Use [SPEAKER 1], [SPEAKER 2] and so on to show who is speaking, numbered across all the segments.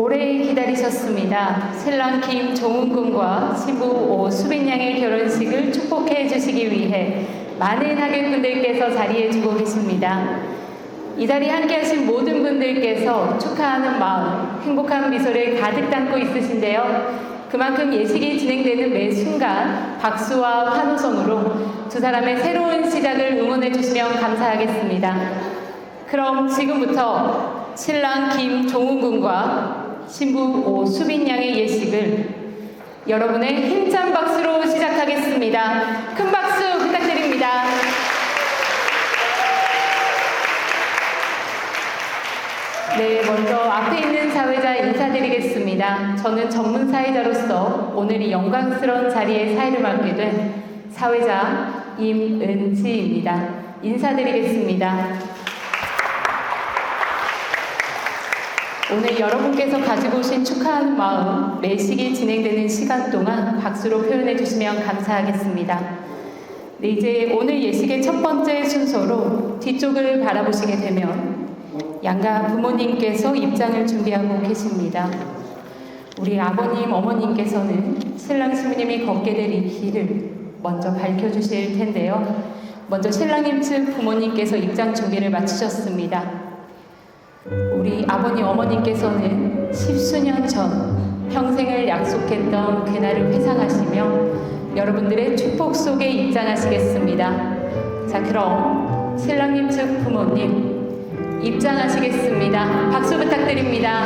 [SPEAKER 1] 오래 기다리셨습니다. 신랑 김종훈 군과 신부 오수빈 양의 결혼식을 축복해 주시기 위해 많은 하객분들께서 자리해 주고 계십니다. 이 자리에 함께하신 모든 분들께서 축하하는 마음, 행복한 미소를 가득 담고 있으신데요. 그만큼 예식이 진행되는 매 순간 박수와 환호성으로 두 사람의 새로운 시작을 응원해 주시면 감사하겠습니다. 그럼 지금부터 신랑 김종훈 군과 신부 오수빈 양의 예식을 여러분의 힘찬 박수로 시작하겠습니다. 큰 박수 부탁드립니다. 네, 먼저 앞에 있는 사회자 인사드리겠습니다. 저는 전문 사회자로서 오늘 이 영광스러운 자리에 사회를 맡게 된 사회자 임은지입니다. 인사드리겠습니다. 오늘 여러분께서 가지고 오신 축하하는 마음, 매식이 진행되는 시간 동안 박수로 표현해 주시면 감사하겠습니다. 네, 이제 오늘 예식의 첫 번째 순서로 뒤쪽을 바라보시게 되면 양가 부모님께서 입장을 준비하고 계십니다. 우리 아버님, 어머님께서는 신랑 신부님이 걷게 될 이 길을 먼저 밝혀주실 텐데요. 먼저 신랑님 측 부모님께서 입장 준비를 마치셨습니다. 우리 아버님, 어머님께서는 십수년 전 평생을 약속했던 그날을 회상하시며 여러분들의 축복 속에 입장하시겠습니다. 자, 그럼 신랑님 측 부모님 입장하시겠습니다. 박수 부탁드립니다.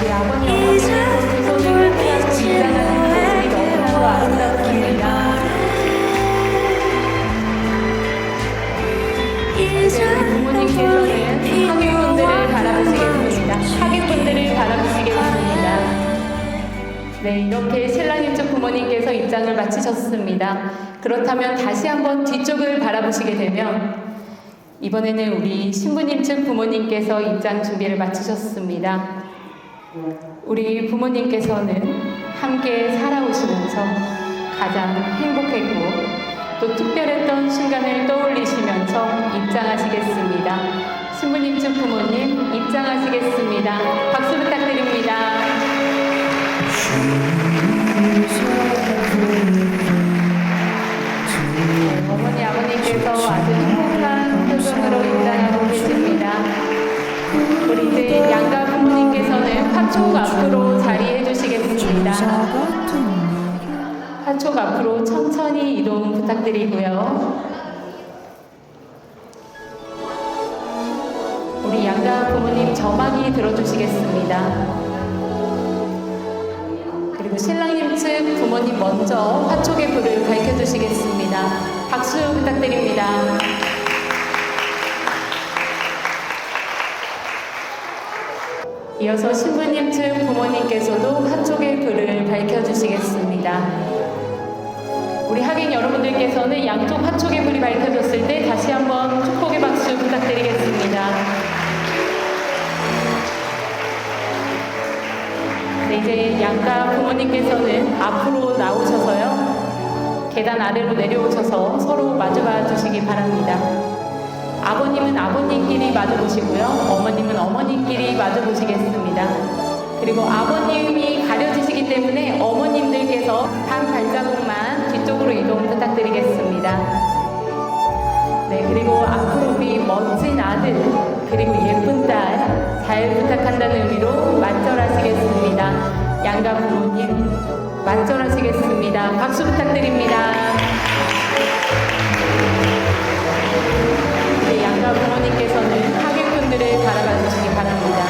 [SPEAKER 1] 우리 아버님, 어머니 부모님께서는 하객분들을 바라보시겠습니다. 하객분들을 바라보시겠습니다. 네, 이렇게 신랑님 쪽 부모님께서 입장을 마치셨습니다. 그렇다면 다시 한번 뒤쪽을 바라보시게 되면 이번에는 우리 신부님 측 부모님께서 입장 준비를 마치셨습니다. 우리 부모님께서는 함께 살아오시면서 가장 행복했고 또 특별했던 순간을 떠올리시면서 입장하시겠습니다. 신부님 측 부모님 입장하시겠습니다. 박수 부탁드립니다. 네, 어머니 아버님께서 아주 행복한 표정으로 입장하고 계십니다. 우리 이제 양가 부모님께서는 화촉 앞으로 자리해 주시겠습니다. 화촉 앞으로 천천히 이동 부탁드리고요. 우리 양가 부모님 저막이 들어주시겠습니다. 그리고 신랑님 측 부모님 먼저 화촉의 불을 밝혀주시겠습니다. 박수 부탁드립니다. 이어서 신부님 측 부모님께서도 화촉의 불을 밝혀주시겠습니다. 우리 하객 여러분들께서는 양쪽 화촉의 불이 밝혀졌을 때 다시 한번 축복의 박수 부탁드리겠습니다. 네, 이제 양가 부모님께서는 앞으로 나오셔서요. 계단 아래로 내려오셔서 서로 마주봐 주시기 바랍니다. 아버님은 아버님끼리 마주 보시고요. 어머님은 어머님끼리 마주 보시겠습니다. 그리고 아버님이 가려지시기 때문에 어머님들께서 한 발자국 만 뒤쪽으로 이동 부탁드리겠습니다. 네, 그리고 앞으로 우리 멋진 아들, 그리고 예쁜 딸 잘 부탁한다는 의미로 만절하시겠습니다. 양가 부모님, 만절하시겠습니다. 박수 부탁드립니다. 네, 양가 부모님께서는 하객분들을 바라봐 주시기 바랍니다.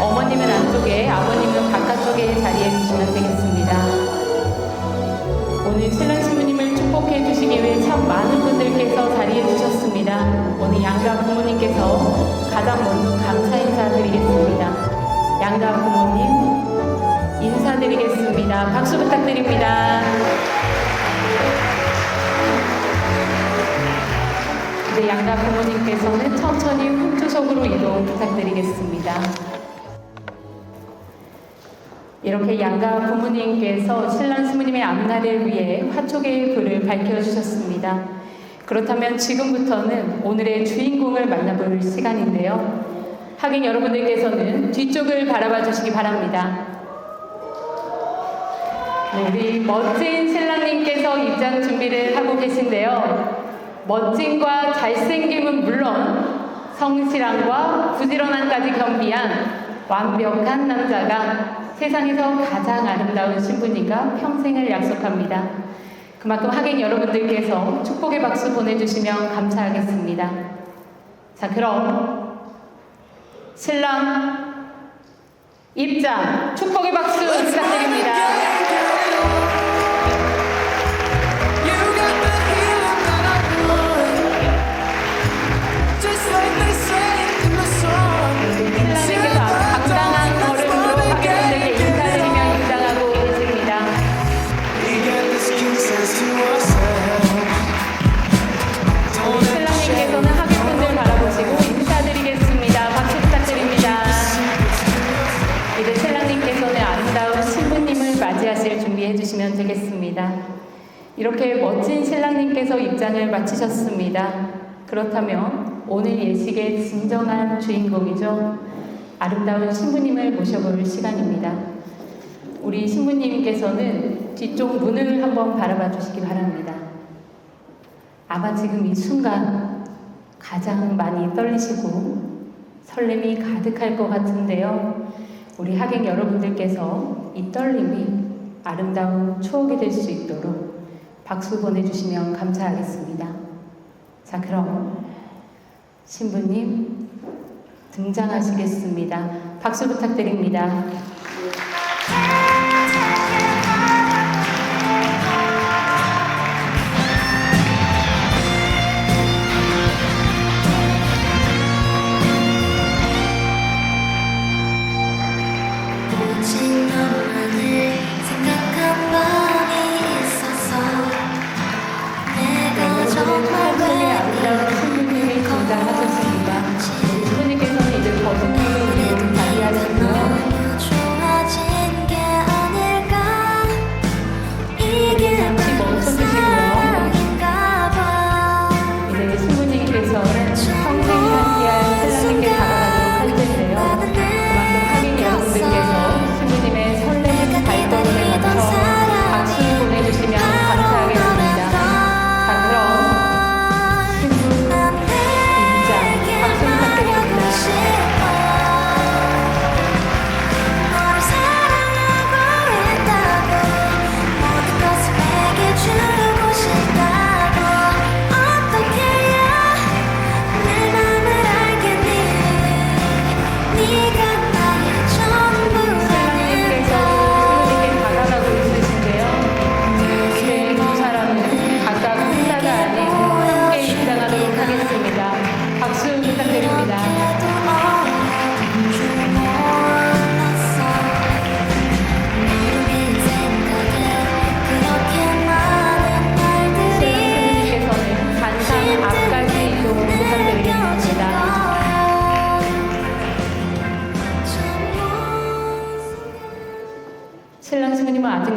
[SPEAKER 1] 어머님은 안쪽에, 아버님은 바깥쪽에 자리해 주시면 되겠습니다. 오늘 신랑 기 위해 참 많은 분들께서 자리해 주셨습니다. 오늘 양가 부모님께서 가장 먼저 감사 인사 드리겠습니다. 양가 부모님 인사드리겠습니다. 박수 부탁드립니다. 이제 양가 부모님께서는 천천히 훅주석으로 이동 부탁드리겠습니다. 이렇게 양가 부모님께서 신랑 신부님의 앞날을 위해 화촉의 불을 밝혀주셨습니다. 그렇다면 지금부터는 오늘의 주인공을 만나볼 시간인데요. 하긴 여러분들께서는 뒤쪽을 바라봐 주시기 바랍니다. 네, 우리 멋진 신랑님께서 입장 준비를 하고 계신데요. 멋짐과 잘생김은 물론 성실함과 부지런함까지 겸비한 완벽한 남자가 세상에서 가장 아름다운 신부님과 평생을 약속합니다. 그만큼 하객 여러분들께서 축복의 박수 보내주시면 감사하겠습니다. 자, 그럼 신랑 입장 축복의 박수 부탁드립니다. 이렇게 멋진 신랑님께서 입장을 마치셨습니다. 그렇다면 오늘 예식의 진정한 주인공이죠. 아름다운 신부님을 모셔볼 시간입니다. 우리 신부님께서는 뒤쪽 문을 한번 바라봐 주시기 바랍니다. 아마 지금 이 순간 가장 많이 떨리시고 설렘이 가득할 것 같은데요. 우리 하객 여러분들께서 이 떨림이 아름다운 추억이 될 수 있도록 박수 보내주시면 감사하겠습니다. 자, 그럼 신부님 등장하시겠습니다. 박수 부탁드립니다.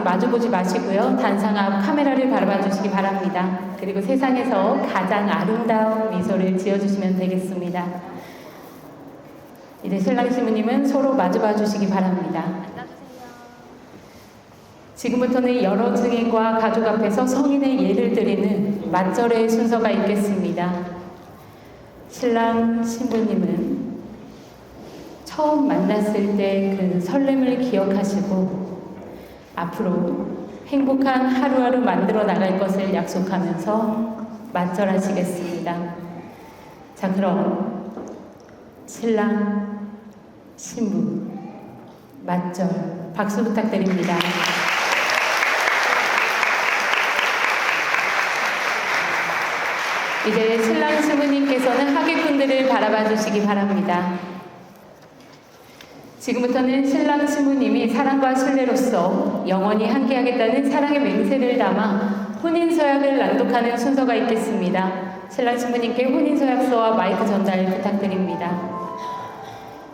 [SPEAKER 1] 마주보지 마시고요. 단상 앞 카메라를 바라봐 주시기 바랍니다. 그리고 세상에서 가장 아름다운 미소를 지어주시면 되겠습니다. 이제 신랑 신부님은 서로 마주봐 주시기 바랍니다. 지금부터는 여러 증인과 가족 앞에서 성인의 예를 드리는 맞절의 순서가 있겠습니다. 신랑 신부님은 처음 만났을 때 그 설렘을 기억하시고 앞으로 행복한 하루하루 만들어 나갈 것을 약속하면서 맞절하시겠습니다. 자, 그럼 신랑, 신부, 맞절, 박수 부탁드립니다. 이제 신랑 신부님께서는 하객분들을 바라봐 주시기 바랍니다. 지금부터는 신랑 신부님이 사랑과 신뢰로서 영원히 함께하겠다는 사랑의 맹세를 담아 혼인서약을 낭독하는 순서가 있겠습니다. 신랑 신부님께 혼인서약서와 마이크 전달 부탁드립니다.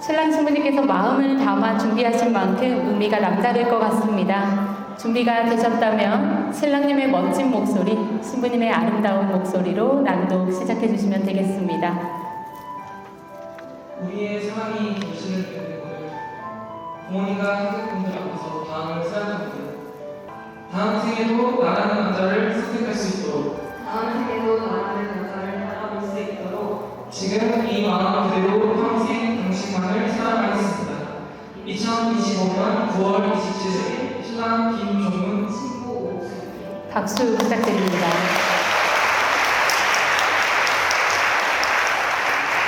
[SPEAKER 1] 신랑 신부님께서 마음을 담아 준비하신 만큼 의미가 남다를 것 같습니다. 준비가 되셨다면 신랑님의 멋진 목소리, 신부님의 아름다운 목소리로 낭독 시작해 주시면 되겠습니다.
[SPEAKER 2] 우리의 결실을 맺는 것 을 부모님과 형제분들 앞에서 마음을 쓰라는 다음 생에도 나라는 남자를 선택할 수 있도록
[SPEAKER 3] 다음 생에도 나라는 여자를 바라볼 수 있도록
[SPEAKER 2] 지금 이 마음 그대로 평생 당신만을 사랑하겠습니다. 2025년 9월 27일 신랑 김종문
[SPEAKER 1] 박수 부탁드립니다.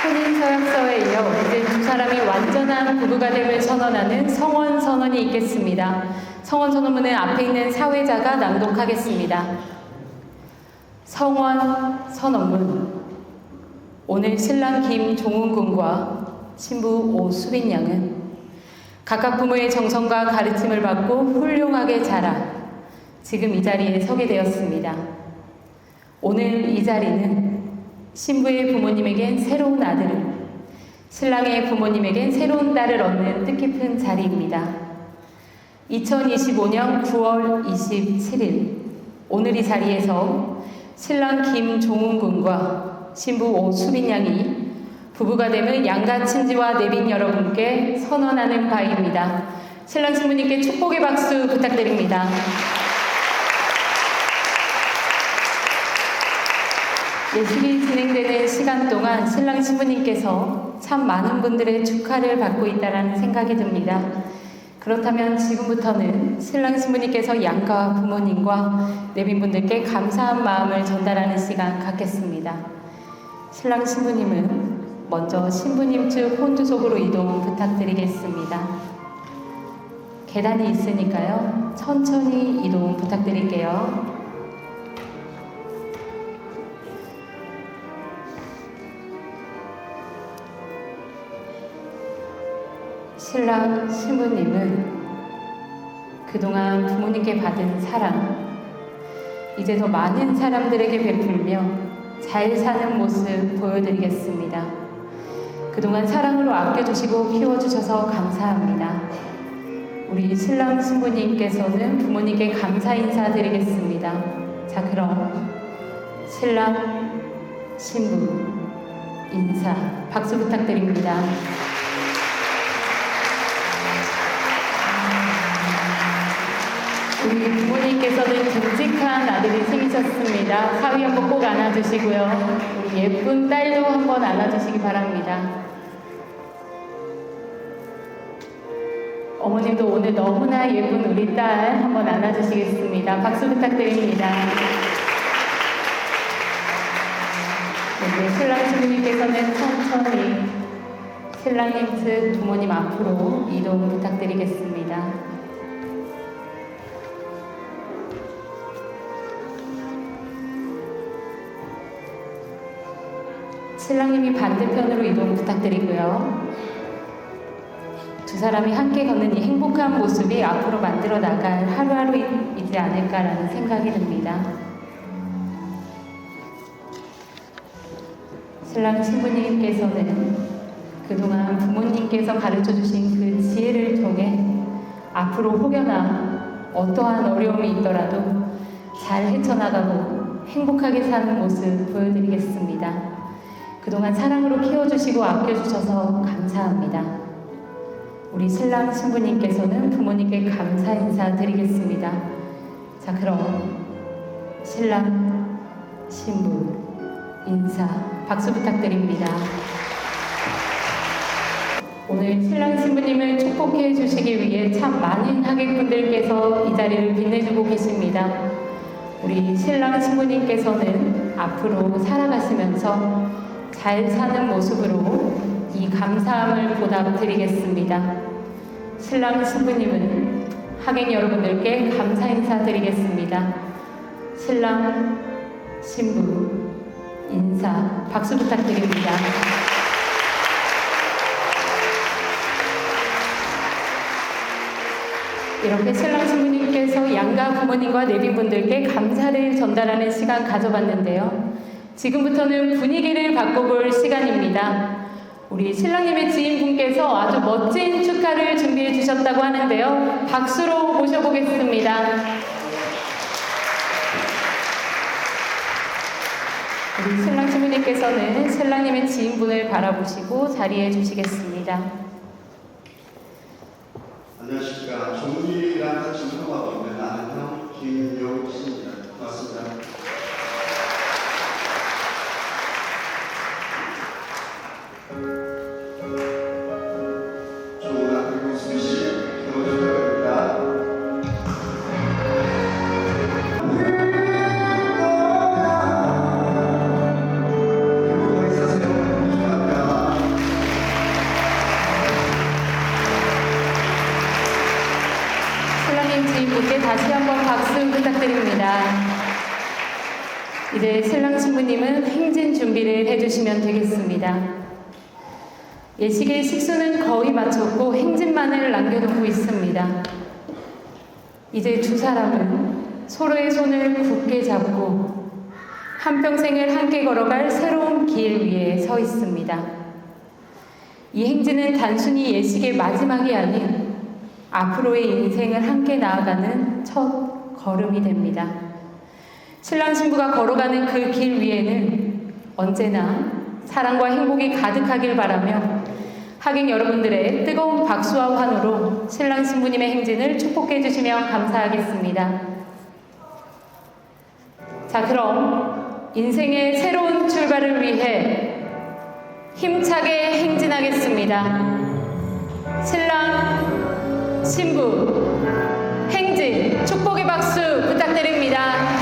[SPEAKER 1] 혼인 서약서에 이어 이제 두 사람이 완전한 부부가 됨을 선언하는 성원 선언이 있겠습니다. 성원 선언문은 앞에 있는 사회자가 낭독하겠습니다. 성원 선언문. 오늘 신랑 김종훈 군과 신부 오수빈 양은 각각 부모의 정성과 가르침을 받고 훌륭하게 자라 지금 이 자리에 서게 되었습니다. 오늘 이 자리는 신부의 부모님에겐 새로운 아들을, 신랑의 부모님에겐 새로운 딸을 얻는 뜻깊은 자리입니다. 2025년 9월 27일, 오늘 이 자리에서 신랑 김종훈 군과 신부 오수빈 양이 부부가 됨을 양가 친지와 내빈 여러분께 선언하는 바입니다. 신랑 신부님께 축복의 박수 부탁드립니다. 예식이 진행되는 시간 동안 신랑 신부님께서 참 많은 분들의 축하를 받고 있다는 생각이 듭니다. 그렇다면 지금부터는 신랑 신부님께서 양가 부모님과 내빈분들께 감사한 마음을 전달하는 시간 갖겠습니다. 신랑 신부님은 먼저 신부님 측 혼주석으로 이동 부탁드리겠습니다. 계단이 있으니까요. 천천히 이동 부탁드릴게요. 신랑 신부님은 그동안 부모님께 받은 사랑, 이제 더 많은 사람들에게 베풀며 잘 사는 모습 보여드리겠습니다. 그동안 사랑으로 아껴주시고 키워주셔서 감사합니다. 우리 신랑 신부님께서는 부모님께 감사 인사드리겠습니다. 자, 그럼 신랑 신부 인사 박수 부탁드립니다. 우리 부모님께서는 듬직한 아들이 생기셨습니다. 사위 한번 꼭 안아주시고요. 우리 예쁜 딸도 한번 안아주시기 바랍니다. 어머님도 오늘 너무나 예쁜 우리 딸 한번 안아주시겠습니다. 박수 부탁드립니다. 네, 신랑 신부님께서는 천천히 신랑님 측 부모님 앞으로 이동 부탁드리겠습니다. 신랑님이 반대편으로 이동 부탁드리고요. 두 사람이 함께 걷는 이 행복한 모습이 앞으로 만들어 나갈 하루하루이지 않을까라는 생각이 듭니다. 신랑 신부님께서는 그동안 부모님께서 가르쳐 주신 그 지혜를 통해 앞으로 혹여나 어떠한 어려움이 있더라도 잘 헤쳐나가고 행복하게 사는 모습 보여드리겠습니다. 그동안 사랑으로 키워주시고 아껴주셔서 감사합니다. 우리 신랑 신부님께서는 부모님께 감사 인사 드리겠습니다. 자, 그럼 신랑 신부 인사 박수 부탁드립니다. 오늘 신랑 신부님을 축복해 주시기 위해 참 많은 하객분들께서 이 자리를 빛내주고 계십니다. 우리 신랑 신부님께서는 앞으로 살아가시면서 잘 사는 모습으로 이 감사함을 보답드리겠습니다. 신랑 신부님은 하객 여러분들께 감사 인사드리겠습니다. 신랑 신부 인사 박수 부탁드립니다. 이렇게 신랑 신부님께서 양가 부모님과 내빈분들께 감사를 전달하는 시간 가져봤는데요. 지금부터는 분위기를 바꿔볼 시간입니다. 우리 신랑님의 지인분께서 아주 멋진 축하를 준비해 주셨다고 하는데요. 박수로 모셔보겠습니다. 우리 신랑 신부님께서는 신랑님의 지인분을 바라보시고 자리해 주시겠습니다.
[SPEAKER 4] 안녕하십니까. 종일이랑 같이 운동하고 있는 아는 형 김용신
[SPEAKER 1] 예식의 식수는 거의 마쳤고 행진만을 남겨놓고 있습니다. 이제 두 사람은 서로의 손을 굳게 잡고 한평생을 함께 걸어갈 새로운 길 위에 서 있습니다. 이 행진은 단순히 예식의 마지막이 아닌 앞으로의 인생을 함께 나아가는 첫 걸음이 됩니다. 신랑 신부가 걸어가는 그 길 위에는 언제나 사랑과 행복이 가득하길 바라며 하객 여러분들의 뜨거운 박수와 환호로 신랑 신부님의 행진을 축복해 주시면 감사하겠습니다. 자, 그럼 인생의 새로운 출발을 위해 힘차게 행진하겠습니다. 신랑, 신부, 행진, 축복의 박수 부탁드립니다.